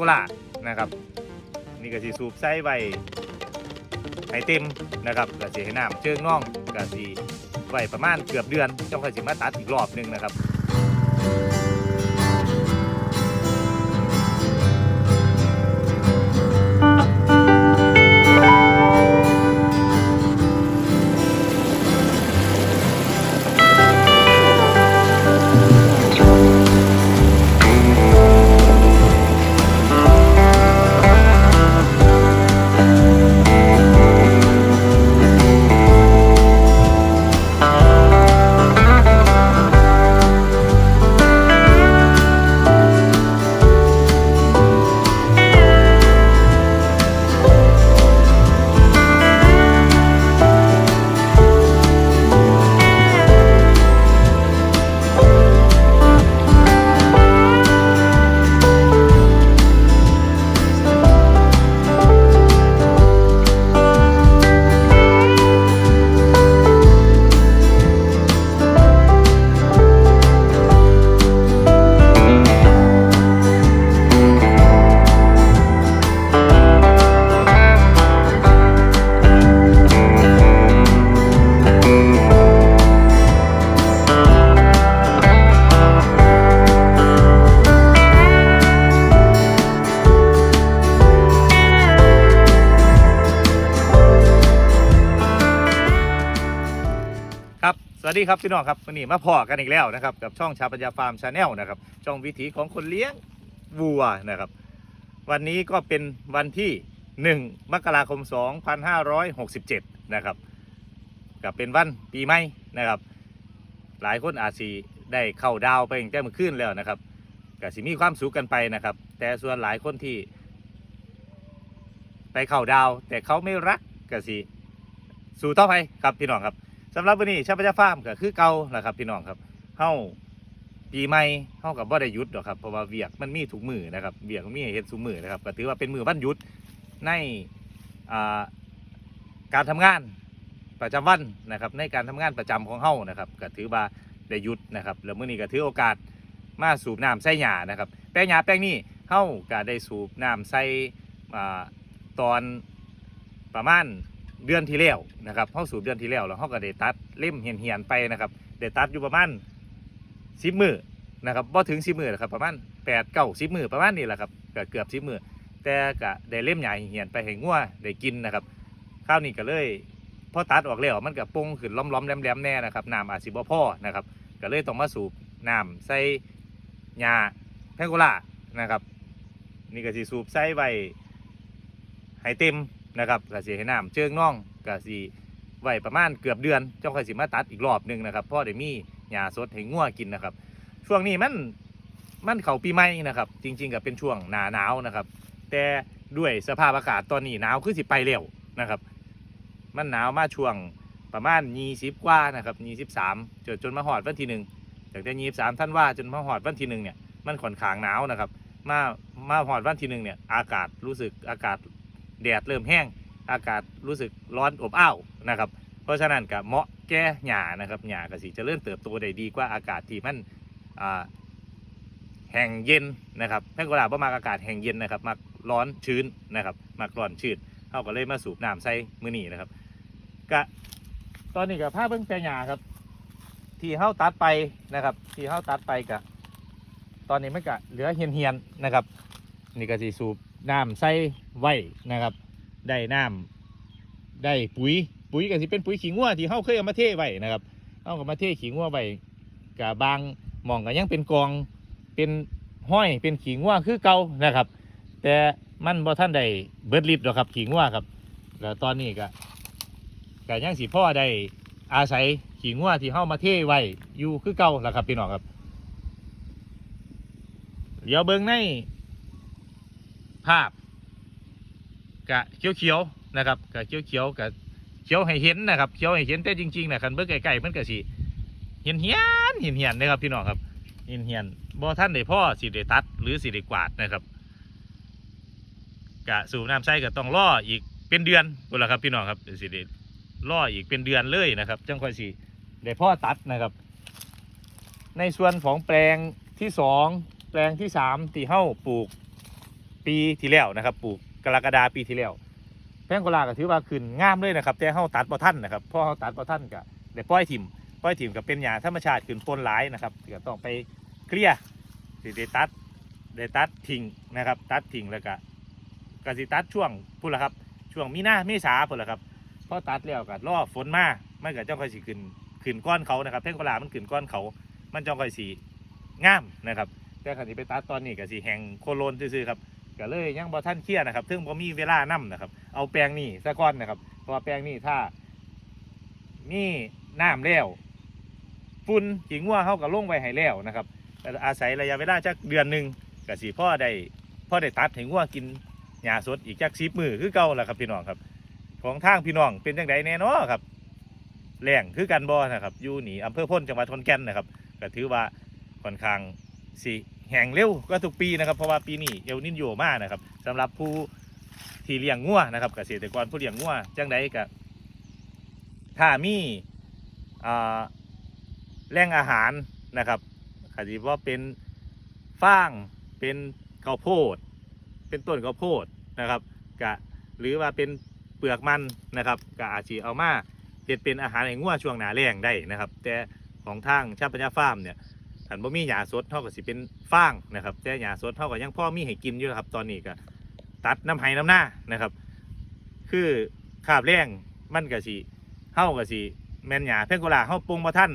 กุระนะครับ นี่ก็สีสูบใส่ไว้ให้เต็มนะครับก็สีให้น้ำเชิงน่องก็สีไว้ประมาณเกือบเดือนจ้องค่อยสิมาตัดอีกรอบหนึงนะครับ วัสดีครับพี่น้องครับวันนี้มาพอกันอีกแล้วนะครับกับช่องชาปัญญาฟาร์มชาแนลนะครับช่องวิถีของคนเลี้ยงวัวนะครับ วันนี้ก็เป็นวันที่ 1 มกราคม 2567 นะครับกับเป็นวันปีใหม่นะครับ หลายคนอาจสิได้เข้าดาวไปตั้งแต่เมื่อคืนแล้วนะครับก็สิมีความสุขกันไปนะครับ แต่ส่วนหลายคนที่ ไปเข้าดาว แต่เขาไม่รักก็สิสู่ต่อไปครับพี่น้องครับ สำหรับวันนี้ชาพญาฟาร์มก็คือเก่าแหละครับ พี่น้องครับเฮาปีใหม่เฮากับบ่ได้หยุดหรอกครับเพราะว่าเวียกมันมีทุกมือนะครับเวียกมันมีให้เฮ็ดทุกมือนะครับก็ถือว่าเป็นมือวันหยุดในการทำงานประจำวันนะครับในการทำงานประจำของเฮานะครับก็ถือว่าได้หยุดนะครับแล้วมื้อนี้ก็ถือโอกาสมาสูบน้ำใส่หญ้านะครับแปลงหญ้าแปลงนี้เฮาก็ได้สูบน้ำใส่ตอนประมาณ เดือนที่แล้วนะครับเข้าสู่เดือนที่แล้วแล้วเขาก็ได้ตัดเล่มเหียนเหียนๆไปนะครับได้ตัดอยู่ประมาณสิบมือนะครับบ่ถึงสิบมือนะครับประมาณแปดเก้าสิบมือประมาณนี้แหละครับก็เกือบสิบมือแต่ก็ได้เล่มใหญ่เหียนไปให้งัวได้กินนะครับข้าวนี้ก็เลยพอตัดออกแล้วมันก็ปงขึ้นล้อมๆแหลมๆแน่นะครับน้ำอาจสิบ่พอนะครับก็เลยต้องมาสูบน้ำใส่หญ้าแพงโกล่านะครับ นี่ก็สิสูบใส่ไว้ให้เต็ม นะครับกสิให้น้ำเชิงน่องกสิไว้ประมาณเกือบเดือนเจ้าค่อยสิมาตัดอีกรอบหนึ่งนะครับพ่อได้มีหญ้าสดให้งัวกินนะครับ ช่วงนี้มันมันเขาปีใหม่นะครับ จริง ๆก็เป็นช่วงหนาหนาวนะครับ แต่ด้วยสภาพอากาศตอนนี้หนาวคือสิไปเร็วนะครับ มันหนาวมาช่วงประมาณ20กว่านะครับ23จนจนมาหอดวันที่หนึ่งจากแต่23ท่านว่าจนมาหอดวันที่หนึ่งเนี่ยมันค่อนข้างหนาวนะครับ มามาหอดวันที่หนึ่งเนี่ยอากาศรู้สึกอากาศ แดดเริ่มแห้งอากาศรู้สึกร้อนอบอ้าวนะครับ เพราะฉะนั้นกับเหมาะแก้หญ้านะครับหญ้าก็สิจะเริ่มเติบโตได้ดีกว่าอากาศที่มันแห้งเย็นนะครับแพงกวาบ่มากอากาศแห้งเย็นนะครับมักร้อนชื้นนะครับมักร้อนชื้นเขาก็เลยมาสูบน้ำใส่มือนีนะครับกะตอนนี้กับผ้าเบิ้งแปลงหญ้าครับ ที่เฮาตัดไปนะครับ ที่เฮาตัดไปกะตอนนี้มันกะเหลือเหียนๆนะครับ นี่ก็สิสูบ น้ำใส่ไว้นะครับ ได้น้ำได้ปุ๋ยปุ๋ยก็สิเป็นปุ๋ยขี้งัวที่เฮาเคยเอามาเทไว้นะครับเฮาก็มาเทขี้งัวไว้กับบางหม่องก็ยังเป็นกองเป็นห้อยเป็นขี้งัวคือเก่านะครับ แต่มันบ่ท่านได้เบิดฤทธิ์หรอกครับขี้งัวครับ แล้วตอนนี้ก็ก็ยังสิพ่อได้อาศัยขี้งัวที่เฮามาเทไว้อยู่คือเก่าล่ะครับพี่น้องครับ เดี๋ยวเบิ่งใน ภาพกะเขียวๆนะครับกะเขียวๆกะเขียวให้เห็นนะครับเขียวให้เห็นแต่จริงๆนะคันเบิ่งไกลๆมันก็สิเห็นเหียนเห็นเหียนนะครับพี่น้องครับเห็นเหียนบ่ท่านได้พ่อสิได้ตัด หรือสิได้กวาดนะครับกะสูบน้ำใส่ก็ต้องรออีกเป็นเดือนพุ่นละครับพี่น้องครับเดียวสิได้รออีกเป็นเดือนเลยนะครับจังค่อยสิได้พ่อตัดนะครับ ในส่วนของแปลงที่สองแปลงที่สามที่เฮ้าปลูก ปีที่แล้วนะครับ ปลูกกรกฎาปีที่แล้วแพงโกลาก็ถือว่าขึ้นงามเลยนะครับ แต่เฮาตัดบ่ทันนะครับเพราะเฮาตัดบ่ทันก็ได้ปล่อยถิ่มปล่อยถิ่มก็เป็นหญ้าธรรมชาติขึ้นปนหลายนะครับก็ต้องไปเคลียร์สิได้ตัดได้ตัดทิ้งนะครับ ตัดทิ้งแล้วก็ก็สิตัดช่วงพุ่นละครับ ช่วงมีนาเมษาพุ่นละครับพอตัดแล้วก็รอฝนมามันก็จ้องค่อยสิขึ้นขึ้นก้อนเขานะครับแพงโกลามันขึ้นก้อนเขา มันจ้องค่อยสิงามนะครับแต่คันที่ไปตัดตอนนี้ก็สิแหงโคโลนซื่อๆครับ ก็เลยยังบ่ทันเคลียร์นะครับซึ่งบ่มีเวลานํนะครับ เอาแปลงนี่ซะก่อนนะครับ เพราะว่าแปลงนี่ถ้ามีน้ำแล้วฝุ่นขิงวัวเฮาก็ลงไว้ให้แล้วนะครับแต่อาศัยระยะเวลาจักเดือนหนึ่งก็สิพ่อได้พ่อได้ตัดให้งัวกินหญ้าสดอีกจัก10มื้อคือเก่าล่ะครับพี่น้องครับ ของทางพี่น้องเป็นจังไดแน่นาะครับแรงคือกันบ่นะครับอยู่นี่อำเภอพ้นจังหวัดขอนแก่นนะครับก็ถือว่าค่อนข้างสิ แห่งเร็วก็ทุกปีนะครับ เพราะว่าปีนี้เอลนินโยมากนะครับสำหรับผู้ที่เลี้ยงงัวนะครับเกษตรกรผู้เลี้ยงงัวจังใดก็ถ้ามีแหล่งอาหารนะครับคดีว่าเป็นฟางเป็นข้าวโพด เป็นต้นข้าวโพดนะครับกะหรือว่าเป็นเปลือกมันนะครับก็อาจจะเอามาเฮ็ดเป็นอาหารให้งัวช่วงหนาแรงได้นะครับ แต่ของทางชาปัญญาฟาร์มเนี่ย ขันบ่มีหญ้าสดเท่ากับสิเป็นฟางนะครับ แต่หญ้าสดเท่ากับยังพ่อมีให้กินอยู่นะครับ ตอนนี้ก็ตัดน้ำไห้น้ำหน้านะครับ คือขาบแรงมันก็สิเฮาก็สิแม่นหญ้าเพ่งโกลาเฮาปรุงบ่ทัน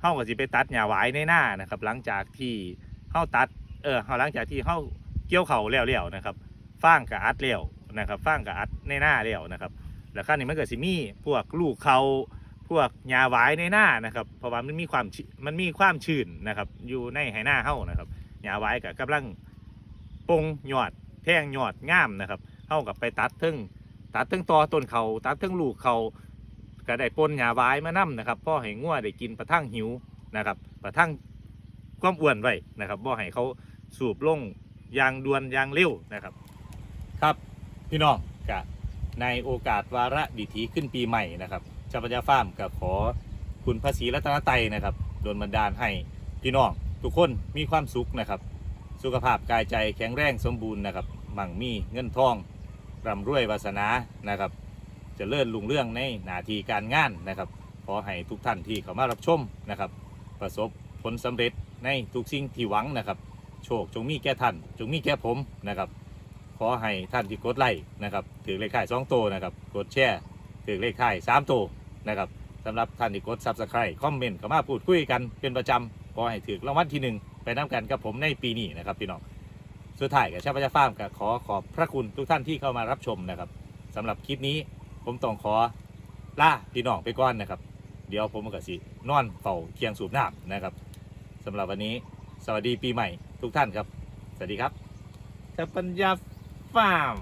เฮาก็สิไปตัดหญ้าหวายในหน้านะครับ หลังจากที่เฮาตัดเออเฮาหลังจากที่เฮาเกี่ยวเข่าวแล้วๆนะครับฟางก็อัดแล้วนะครับฟางก็อัดในหน้าแล้วนะครับ แล้วขั้นนี้มันก็สิมีพวกลูกเขา พวกหญ้าหวายในหน้านะครับ เพราะว่ามันมีความมันมีความชื้นนะครับ อยู่ในไหหน้าเฮานะครับหญ้าหวายก็กำลังปงหยอดแท่งยอดงามนะครับเฮากับไปตัดทึ่งตัดทึ่งตอต้นเขาตัดทึ่งลูกเขาก็ได้ปนหญ้าหวายมานํนะครับพ่อให้งัวได้กินประทังหิวนะครับ ประทังความอ้วนไว้นะครับบ่ให้เขาสูบลงอยางดวนยางเร็วนะครับ ครับพี่น้องกะในโอกาสวาระดิถีขึ้นปีใหม่นะครับ ชาปัญญาฟาร์มก็ขอคุณภาษีรัตนไตรนะครับโดนบันดาลให้พี่น้องทุกคนมีความสุขนะครับ สุขภาพกายใจแข็งแรงสมบูรณ์นะครับมั่งมีเงินทองร่ำรวยวาสนานะครับจะเลื่อนลุงเรื่องในหน้าที่การงานนะครับขอให้ทุกท่านที่เข้ามารับชมนะครับ ประสบผลสำเร็จในทุกสิ่งที่หวังนะครับ โชคจงมีแก่ท่านจงมีแก่ผมนะครับ ขอให้ท่านที่กดไลค์นะครับถือเลขข่ายสองตัวนะครับกดแชร์ถือเลขข่ายสามตัว นะครับสำหรับท่านที่กด subscribe คอมเมนต์เข้ามาพูดคุยกันเป็นประจำขอให้ถือรางวัลที่หนึ่งไปน้ำกันกับผมในปีนี้นะครับพี่น้องสุดท้ายกับชาพยาฟาร์มก็ขอขอบพระคุณทุกท่านที่เข้ามารับชมนะครับสำหรับคลิปนี้ผมต้องขอลาพี่น้องไปก่อนนะครับ เดี๋ยวผมก็สินอนเฝ้าเคียงสูบน้ำนะครับสำหรับวันนี้สวัสดีปีใหม่ทุกท่านครับ สวัสดีครับชาปัญญา Farm.